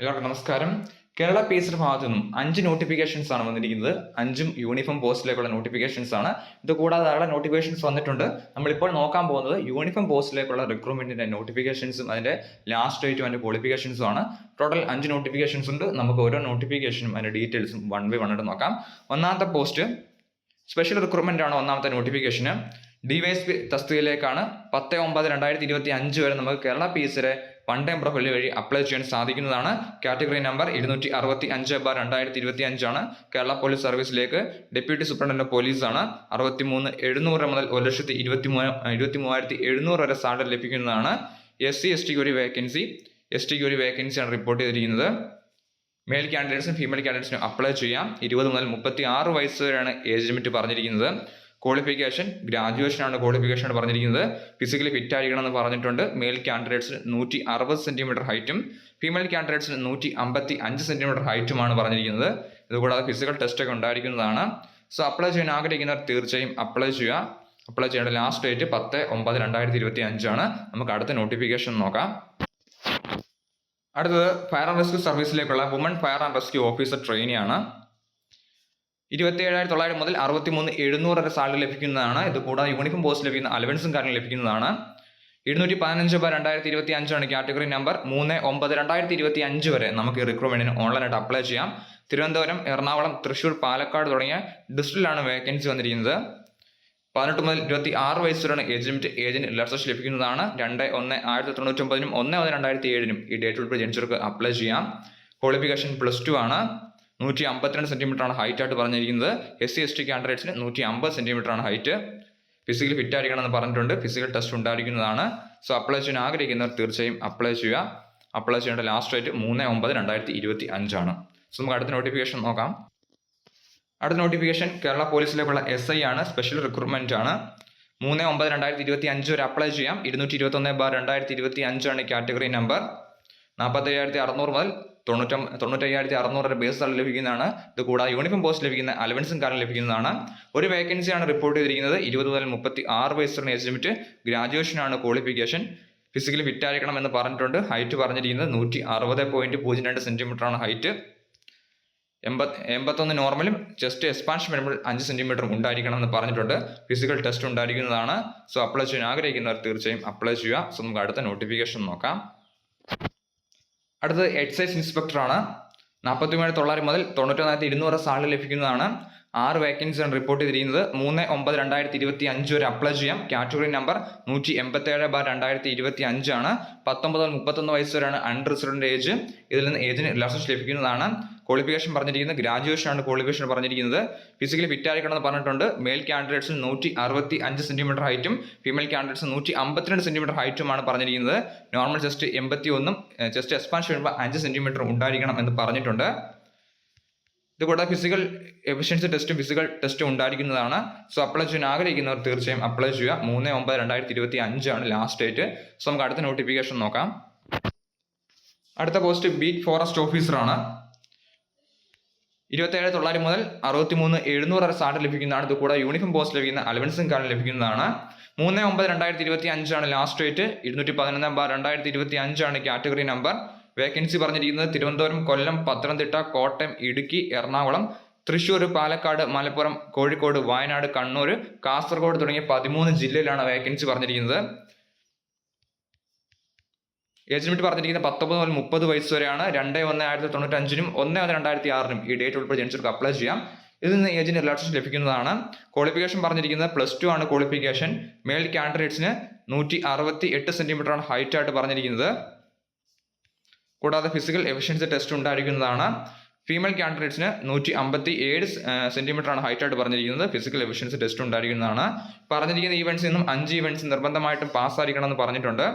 എല്ലാവർക്കും നമസ്കാരം. Kerala P S ഭാഗത്തു നിന്നും അഞ്ച് നോട്ടിഫിക്കേഷൻസ് ആണ് വന്നിരിക്കുന്നത്. അഞ്ചും യൂണിഫോം പോസ്റ്റിലേക്കുള്ള നോട്ടിഫിക്കേഷൻസ് ആണ്. ഇത് കൂടാതെ ധാരാളം നോട്ടിഫിക്കേഷൻസ് വന്നിട്ടുണ്ട്. നമ്മളിപ്പോൾ നോക്കാൻ പോകുന്നത് യൂണിഫോം പോസ്റ്റിലേക്കുള്ള റിക്രൂട്ട്മെന്റിന്റെ നോട്ടിഫിക്കേഷൻസും അതിന്റെ ലാസ്റ്റ് ഡേറ്റും അതിന്റെ ക്വാളിഫിക്കേഷൻസും ആണ്. ടോട്ടൽ അഞ്ച് നോട്ടിഫിക്കേഷൻസ് ഉണ്ട്. നമുക്ക് ഓരോ നോട്ടിഫിക്കേഷനും അതിന്റെ ഡീറ്റെയിൽസും വൺ ബൈ വൺ ആയിട്ട് നോക്കാം. ഒന്നാമത്തെ പോസ്റ്റ് സ്പെഷ്യൽ റിക്രൂട്ട്മെന്റ് ആണ് ഒന്നാമത്തെ നോട്ടിഫിക്കേഷന് ഡിവൈഎസ്പി തസ്തികയിലേക്കാണ്. പത്ത് ഒമ്പത് രണ്ടായിരത്തി ഇരുപത്തി അഞ്ച് വരെ നമുക്ക് കേരള പി എസിലെ വൺ ടൈം പ്രൊഫൈൽ വഴി അപ്ലൈ ചെയ്യാൻ സാധിക്കുന്നതാണ്. കാറ്റഗറി നമ്പർ ഇരുന്നൂറ്റി അറുപത്തി അഞ്ച് ബാർ രണ്ടായിരത്തി ഇരുപത്തി അഞ്ചാണ് കേരള പോലീസ് സർവീസിലേക്ക് ഡെപ്യൂട്ടി സൂപ്രണ്ടന്റ് പോലീസാണ് അറുപത്തി മൂന്ന് എഴുന്നൂറ് മുതൽ ഒരു ലക്ഷത്തി ഇരുപത്തി മൂന്ന് ഇരുപത്തി മൂവായിരത്തി എഴുന്നൂറ് വരെ സാലറി ലഭിക്കുന്നതാണ്. എസ് സി എസ് ടിക്ക് ഒരു വേക്കൻസി എസ് ടിക്ക് ഒരു വേക്കൻസിയാണ് റിപ്പോർട്ട് ചെയ്തിരിക്കുന്നത്. മെയിൽ കാൻഡിഡേറ്റ്സിനും ഫീമെയിൽ കാൻഡിഡേറ്റ്സിനും അപ്ലൈ ചെയ്യാം. ഇരുപത് മുതൽ മുപ്പത്തി ആറ് വയസ്സ് വരെയാണ് ഏജ് ലിമിറ്റ് പറഞ്ഞിരിക്കുന്നത്. ക്വാളിഫിക്കേഷൻ ഗ്രാജുവേഷൻ ആണ് ക്വാളിഫിക്കേഷൻ പറഞ്ഞിരിക്കുന്നത്. ഫിസിക്കലി ഫിറ്റ് ആയിരിക്കണം എന്ന് പറഞ്ഞിട്ടുണ്ട്. മെയിൽ കാൻഡിഡേറ്റ്സിന് നൂറ്റി അറുപത് സെന്റിമീറ്റർ ഹൈറ്റും ഫീമെയിൽ കാൻഡിഡേറ്റ്സിന് നൂറ്റി അമ്പത്തി അഞ്ച് സെന്റിമീറ്റർ ഹൈറ്റുമാണ് പറഞ്ഞിരിക്കുന്നത്. ഇതുകൂടാതെ ഫിസിക്കൽ ടെസ്റ്റ് ഒക്കെ ഉണ്ടായിരിക്കുന്നതാണ്. സോ അപ്ലൈ ചെയ്യാൻ ആഗ്രഹിക്കുന്നവർ തീർച്ചയായും അപ്ലൈ ചെയ്യുക. അപ്ലൈ ചെയ്യേണ്ട ലാസ്റ്റ് ഡേറ്റ് പത്ത് ഒമ്പത് രണ്ടായിരത്തി ഇരുപത്തി അഞ്ചാണ് നമുക്ക് അടുത്ത നോട്ടിഫിക്കേഷൻ നോക്കാം. അടുത്തത് fire and rescue സർവീസിലേക്കുള്ള woman fire and rescue officer ട്രെയിനിയാണ് ഇരുപത്തി ഏഴായിരത്തി തൊള്ളായിരം മുതൽ അറുപത്തി മൂന്ന് എഴുന്നൂറ് വരെ സാലറി ലഭിക്കുന്നതാണ്. ഇത് കൂടാതെ യൂണിഫോം പോസ്റ്റ് ലഭിക്കുന്ന അലവൻസും കാര്യങ്ങളും ലഭിക്കുന്നതാണ്. ഇരുന്നൂറ്റി പതിനഞ്ച് രൂപ രണ്ടായിരത്തി ഇരുപത്തി അഞ്ചാണ് കാറ്റഗറി നമ്പർ. മൂന്ന് ഒമ്പത് രണ്ടായിരത്തി ഇരുപത്തി അഞ്ച് വരെ നമുക്ക് റിക്രൂട്ട്മെന്റിന് ഓൺലൈനായിട്ട് അപ്ലൈ ചെയ്യാം. തിരുവനന്തപുരം എറണാകുളം തൃശ്ശൂർ പാലക്കാട് തുടങ്ങിയ ഡിസ്ട്രിക്റ്റിലാണ് വേക്കൻസി വന്നിരിക്കുന്നത്. പതിനെട്ട് മുതൽ ഇരുപത്തി ആറ് വയസ്സ് വരെയാണ് ഏജന്റ് ലർസസ് ലഭിക്കുന്നതാണ്. രണ്ട് ഒന്ന് ആയിരത്തി തൊണ്ണൂറ്റൊമ്പതിനും ഒന്ന് ഒന്ന് രണ്ടായിരത്തി ഏഴിനും ഈ ഡേറ്റ് ഉൾപ്പെടെ ജനിച്ചവർക്ക് അപ്ലൈ ചെയ്യാം. ക്വാളിഫിക്കേഷൻ പ്ലസ് ടു ആണ്. നൂറ്റി അമ്പത്തിരണ്ട് സെന്റിമീറ്ററാണ് ആണ് ഹൈറ്റ് ആയിട്ട് പറഞ്ഞിരിക്കുന്നത്. എസ് സി എസ് ടി കാൻഡിഡേറ്റ്സിന് നൂറ്റി അമ്പത് സെന്റിമീറ്ററാണ് ഹൈറ്റ്. ഫിസിക്കൽ ഫിറ്റ് ആയിരിക്കണം എന്ന് പറഞ്ഞിട്ടുണ്ട്. ഫിസിക്കൽ ടെസ്റ്റ് ഉണ്ടായിരിക്കുന്നതാണ്. സോ അപ്ലൈ ചെയ്യാൻ ആഗ്രഹിക്കുന്നവർ തീർച്ചയായും അപ്ലൈ ചെയ്യുക. അപ്ലൈ ചെയ്യേണ്ട ലാസ്റ്റ് ഡേറ്റ് മൂന്ന് ഒമ്പത് രണ്ടായിരത്തി ഇരുപത്തി അഞ്ചാണ് സോ നമുക്ക് അടുത്ത നോട്ടിഫിക്കേഷൻ നോക്കാം. അടുത്ത നോട്ടിഫിക്കേഷൻ കേരള പോലീസിലേക്കുള്ള എസ് ഐ ആണ്. സ്പെഷ്യൽ റിക്രൂട്ട്മെന്റ് ആണ്. മൂന്ന് ഒമ്പത് രണ്ടായിരത്തി ഇരുപത്തി അഞ്ച് വരെ അപ്ലൈ ചെയ്യാം. ഇരുന്നൂറ്റി ഇരുപത്തൊന്ന് ബാർ രണ്ടായിരത്തി ഇരുപത്തി അഞ്ചാണ് കാറ്റഗറി നമ്പർ നാൽപ്പത്തി അറുന്നൂറ് മുതൽ തൊണ്ണൂറ്റ തൊണ്ണൂറ്റയ്യായിരത്തി അറുന്നൂറ് രൂപ ബേസ് സാലറി ലഭിക്കുന്നതാണ്. ഇത് കൂടാതെ യൂണിഫോം പോസ്റ്റ് ലഭിക്കുന്ന അലവൻസും കാരണം ലഭിക്കുന്നതാണ്. ഒരു വേക്കൻസിയാണ് റിപ്പോർട്ട് ചെയ്തിരിക്കുന്നത്. ഇരുപത് മുതൽ മുപ്പത്തി ആറ് വയസ്സുള്ള ഏജ് ലിമിറ്റ് ഗ്രാജുവേഷൻ ആണ് ക്വാളിഫിക്കേഷൻ. ഫിസിക്കലി ഫിറ്റ് ആയിരിക്കണം എന്ന് പറഞ്ഞിട്ടുണ്ട്. ഹൈറ്റ് പറഞ്ഞിരിക്കുന്നത് നൂറ്റി അറുപത് പോയിന്റ് പൂജ്യം രണ്ട് സെന്റിമീറ്റർ ആണ് ഹൈറ്റ്. എൺപത് എൺപത്തൊന്ന് നോർമലും ചെസ്റ്റ് എക്സ്പാൻഷൻ വരുമ്പോൾ അഞ്ച് സെന്റിമീറ്റർ ഉണ്ടായിരിക്കണം എന്ന് പറഞ്ഞിട്ടുണ്ട്. ഫിസിക്കൽ ടെസ്റ്റ് ഉണ്ടായിരിക്കുന്നതാണ്. സോ അപ്ലൈ ചെയ്യാൻ ആഗ്രഹിക്കുന്നവർ തീർച്ചയായും അപ്ലൈ ചെയ്യുക. സോ നമുക്ക് അടുത്ത നോട്ടിഫിക്കേഷൻ നോക്കാം. അടുത്തത് എക്സൈസ് ഇൻസ്പെക്ടറാണ്. നാൽപ്പത്തി മൂവായിരത്തി തൊള്ളായിരം മുതൽ തൊണ്ണൂറ്റൊന്നായിരത്തി ഇരുന്നൂറ് സാലറി ലഭിക്കുന്നതാണ്. ആറ് വേക്കൻസിയാണ് റിപ്പോർട്ട് ചെയ്തിരിക്കുന്നത്. മൂന്ന് ഒമ്പത് രണ്ടായിരത്തി ഇരുപത്തി അഞ്ച് വരെ അപ്ലൈ ചെയ്യാം. കാറ്റഗറി നമ്പർ നൂറ്റി എൺപത്തി ഏഴ് ബാർ രണ്ടായിരത്തി ഇരുപത്തി അഞ്ചാണ് പത്തൊമ്പത് മുപ്പത്തൊന്ന് വയസ്സ് വരെയാണ് അൺറിസർവ്ഡ് ഏജ് ഇതിൽ നിന്ന് ഏജിന് റിലാക്സേഷൻ ലഭിക്കുന്നതാണ്. ക്വാളിഫിക്കേഷൻ പറഞ്ഞിരിക്കുന്നത് ഗ്രാജുവേഷൻ ആണ് ക്വാളിഫിക്കേഷൻ പറഞ്ഞിരിക്കുന്നത്. ഫിസിക്കലി ഫിറ്റ് ആയിരിക്കണം എന്ന് പറഞ്ഞിട്ടുണ്ട്. മെയിൽ കാൻഡിഡേറ്റ്സിന് നൂറ്റി അറുപത്തി അഞ്ച് സെന്റിമീറ്റർ ഹൈറ്റും ഫീമെയിൽ കാൻഡിഡേറ്റ്സ് നൂറ്റി അമ്പത്തിരണ്ട് സെന്റിമീറ്റർ ഹൈറ്റുമാണ് പറഞ്ഞിരിക്കുന്നത്. നോർമൽ ചെസ്റ്റ് എൺപത്തി ഒന്നും ചെസ്റ്റ് എക്സ്പാൻഷൻ വരുമ്പോൾ അഞ്ച് സെന്റിമീറ്റർ ഉണ്ടായിരിക്കണം എന്ന് പറഞ്ഞിട്ടുണ്ട്. ഇതുകൂടാതെ ഫിസിക്കൽ എഫിഷ്യൻസി ടെസ്റ്റും ഫിസിക്കൽ ടെസ്റ്റും ഉണ്ടായിരിക്കുന്നതാണ്. സോ അപ്ലൈ ചെയ്യാൻ ആഗ്രഹിക്കുന്നവർ തീർച്ചയായും അപ്ലൈ ചെയ്യുക. മൂന്ന് ഒമ്പത് രണ്ടായിരത്തി ഇരുപത്തി അഞ്ചാണ് ലാസ്റ്റ് ഡേറ്റ് സോ നമുക്ക് അടുത്ത നോട്ടിഫിക്കേഷൻ നോക്കാം. അടുത്ത പോസ്റ്റ് ബീറ്റ് ഫോറസ്റ്റ് ഓഫീസറാണ് ഇരുപത്തേഴ് തൊള്ളായിരം മുതൽ അറുപത്തി മൂന്ന് എഴുന്നൂറ് വരെ സാലറി ലഭിക്കുന്നതാണ്. ഇത് കൂടെ യൂണിഫോം പോസ്റ്റ് ലഭിക്കുന്ന അലവൻസും കാർഡ് ലഭിക്കുന്നതാണ്. മൂന്ന് ഒമ്പത് രണ്ടായിരത്തി ഇരുപത്തി അഞ്ചാണ് ലാസ്റ്റ് ഡേറ്റ് ഇരുന്നൂറ്റി പതിനൊന്ന് ബാർ രണ്ടായിരത്തി ഇരുപത്തി അഞ്ചാണ് കാറ്റഗറി നമ്പർ വേക്കൻസി പറഞ്ഞിരിക്കുന്നത് തിരുവനന്തപുരം കൊല്ലം പത്തനംതിട്ട കോട്ടയം ഇടുക്കി എറണാകുളം തൃശ്ശൂർ പാലക്കാട് മലപ്പുറം കോഴിക്കോട് വയനാട് കണ്ണൂർ കാസർഗോഡ് തുടങ്ങിയ പതിമൂന്ന് ജില്ലയിലാണ് വേക്കൻസി പറഞ്ഞിരിക്കുന്നത്. ഏജ് ലിമിറ്റ് പറഞ്ഞിരിക്കുന്ന പത്തൊമ്പത് മുതൽ മുപ്പത് വയസ്സ് വരെയാണ് രണ്ട് ഒന്ന് ആയിരത്തി തൊണ്ണൂറ്റി അഞ്ചിനും ഒന്ന് ഒന്ന് രണ്ടായിരത്തി ആറിനും ഈ ഡേറ്റ് ഉൾപ്പെടെ ജനിച്ചവർക്ക് അപ്ലൈ ചെയ്യാം. ഇതിൽ നിന്ന് ഏജിന് റിലാക്സേഷൻ ലഭിക്കുന്നതാണ്. ക്വാളിഫിക്കേഷൻ പറഞ്ഞിരിക്കുന്നത് പ്ലസ് ടു ആണ് ക്വാളിഫിക്കേഷൻ മെയിൽ കാൻഡിഡേറ്റ്സിന് നൂറ്റി അറുപത്തി എട്ട് സെന്റിമീറ്റർ ആണ് ഹൈറ്റ് ആയിട്ട് പറഞ്ഞിരിക്കുന്നത്. കൂടാതെ ഫിസിക്കൽ എഫിഷ്യൻസി ടെസ്റ്റ് ഉണ്ടായിരിക്കുന്നതാണ്. ഫീമെയിൽ കാൻഡിഡേറ്റ്സിന് നൂറ്റി അമ്പത്തി ഏഴ് സെന്റിമീറ്റർ ആണ് ഹൈറ്റ് ആയിട്ട് പറഞ്ഞിരിക്കുന്നത്. ഫിസിക്കൽ എഫിഷ്യൻസി ടെസ്റ്റ് ഉണ്ടായിരിക്കുന്നതാണ്. പറഞ്ഞിരിക്കുന്ന ഈവൻസിൽ നിന്നും അഞ്ച് ഇവന്റ്സ് നിർബന്ധമായിട്ടും പാസ്സായിരിക്കണം എന്ന് പറഞ്ഞിട്ടുണ്ട്.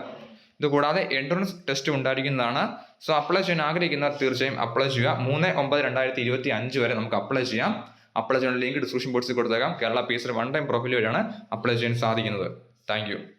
ഇത് കൂടാതെ എൻട്രൻസ് ടെസ്റ്റ് ഉണ്ടായിരിക്കുന്നതാണ്. സോ അപ്ലൈ ചെയ്യാൻ ആഗ്രഹിക്കുന്നവർ തീർച്ചയായും അപ്ലൈ ചെയ്യുക. മൂന്ന് ഒമ്പത് രണ്ടായിരത്തി ഇരുപത്തി അഞ്ച് വരെ നമുക്ക് അപ്ലൈ ചെയ്യാം. അപ്ലൈ ചെയ്യാൻ ലിങ്ക് ഡിസ്ക്രിപ്ഷൻ ബോക്സിൽ കൊടുത്തേക്കാം. Kerala P S one time profile വഴിയാണ് അപ്ലൈ ചെയ്യാൻ സാധിക്കുന്നത്. താങ്ക്